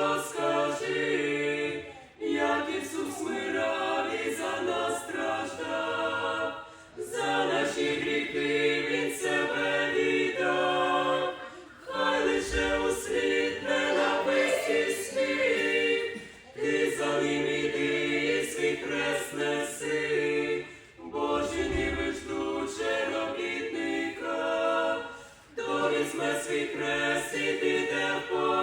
розкажи, як Ісус мирав і за нас страждав, за наші гріхи Він себе віддав, хай лише у світ ненависті світ, ти за ним іди, свій хрест неси, Божі ніби ждуче робітника, хто візьме свій хрест і піде в поля.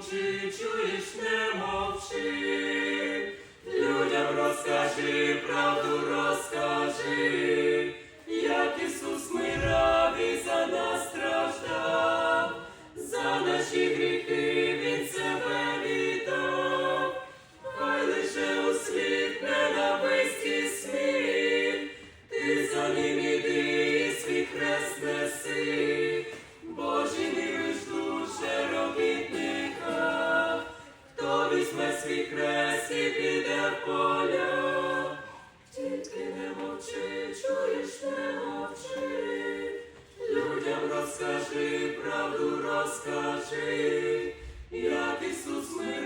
Мовчи, чуєш, не мовчи, людям розкажи, правду розкажи, як Ісус мирав і за нас страждав, за наші гріхи розкажи, як Ісус мирав